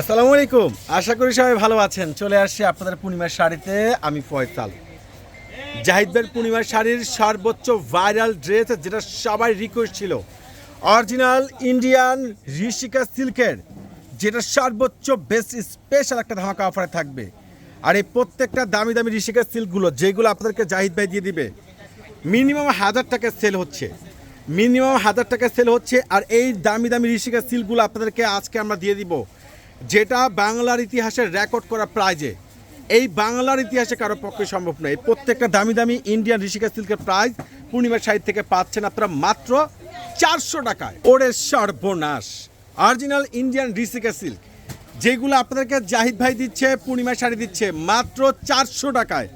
আসসালামু আলাইকুম। আশা করি সবাই ভালো আছেন। চলে আসছি আপনাদের পূর্ণিমার শাড়িতে, আমি ফয়সাল জাহিদ ভাইয়ের পূর্ণিমার শাড়ির সর্বোচ্চ ভাইরাল ড্রেস, যেটা সবাই রিকোয়েস্ট ছিল। অরিজিনাল ইন্ডিয়ান ঋষিকা সিল্কের, যেটা সর্বোচ্চ বেস্ট স্পেশাল একটা ধামাকা অফারে থাকবে। আর এই প্রত্যেকটা দামি দামি ঋষিকা সিল্কগুলো, যেগুলো আপনাদেরকে জাহিদ ভাই দিয়ে দিবে, মিনিমাম হাজার টাকা সেল হচ্ছে। মিনিমাম হাজার টাকা সেল হচ্ছে, আর এই দামি দামি ঋষিকা সিল্কগুলো আপনাদেরকে আজকে আমরা দিয়ে দিব। যেটা বাংলার ইতিহাসের রেকর্ড করা প্রাইজে এই বাংলার ইতিহাসে কারও পক্ষে সম্ভব নয়। প্রত্যেকটা দামি দামি ইন্ডিয়ান ঋষিকা সিল্কের প্রাইজ পূর্ণিমার সাইড থেকে পাচ্ছেন আপনারা মাত্র চারশো টাকায়। ওরে সর্বনাশ! অরিজিনাল ইন্ডিয়ান ঋষিকা সিল্ক, যেগুলো আপনাদেরকে জাহিদ ভাই দিচ্ছে, পূর্ণিমার শাড়ি দিচ্ছে, মাত্র চারশো টাকায়।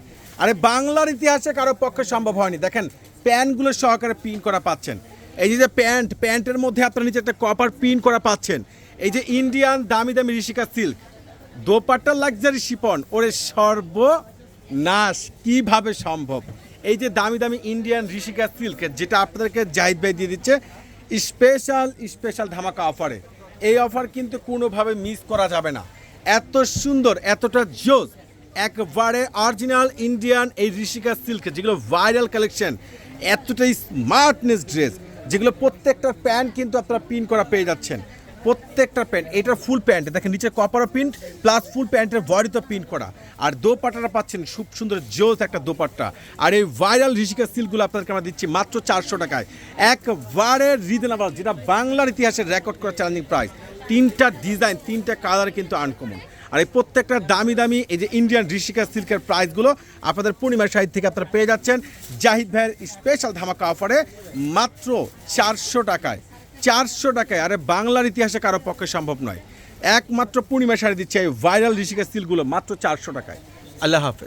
আরে বাংলার ইতিহাসে কারও পক্ষে সম্ভব হয়নি। দেখেন, প্যান্টগুলো সহকারে প্রিন্ট করা পাচ্ছেন। এই যে প্যান্ট, প্যান্টের মধ্যে আপনার নিচে একটা কপার প্রিন্ট করা পাচ্ছেন। এই যে ইন্ডিয়ান দামি দামি Rishika silk, dupatta luxury chiffon, ওরে সর্বনাশ, কীভাবে সম্ভব? এই যে দামি দামি ইন্ডিয়ান ঋষিকা সিল্ক, যেটা আপনাদেরকে জাহিদ ভাই দিয়ে দিচ্ছে স্পেশাল স্পেশাল ধামাকা অফারে এই অফার কিন্তু কোনোভাবে মিস করা যাবে না। এত সুন্দর, এতটা জোস, একবারে অরিজিনাল ইন্ডিয়ান এই ঋষিকা সিল্ক, যেগুলো ভাইরাল কালেকশন এতটাই স্মার্টনেস ড্রেস যেগুলো প্রত্যেকটা প্যান্ট কিন্তু আপনারা পিন করা পেয়ে যাচ্ছেন। প্রত্যেকটা প্যান্ট, এটা ফুল প্যান্ট। দেখেন, নিচে কপারও প্রিন্ট প্লাস ফুল প্যান্টের বডিতে প্রিন্ট করা। আর দোপাট্টাটা পাচ্ছেন খুব সুন্দর জোস একটা দোপাট্টা। আর এই ভাইরাল ঋষিকা সিল্কগুলো আপনাদেরকে আমরা দিচ্ছি মাত্র চারশো টাকায়। একবারে রিজনেবল যেটা বাংলার ইতিহাসে রেকর্ড করা চ্যালেঞ্জিং প্রাইস তিনটা ডিজাইন তিনটা কালার কিন্তু আনকমন আর এই প্রত্যেকটা দামি দামি, এই যে ইন্ডিয়ান ঋষিকা সিল্কের প্রাইসগুলো আপনাদের পূর্ণিমার সাহিত্য থেকে আপনারা পেয়ে যাচ্ছেন। জাহিদ ভাইয়ের স্পেশাল ধামাকা অফারে মাত্র চারশো টাকায়। চারশো টাকায়। আরে, বাংলার ইতিহাসে কারও পক্ষে সম্ভব নয়। একমাত্র পূর্ণিমা শাড়ি দিচ্ছে এই ভাইরাল ঋষিকা সিলগুলো মাত্র চারশো টাকায়। আল্লাহ হাফেজ।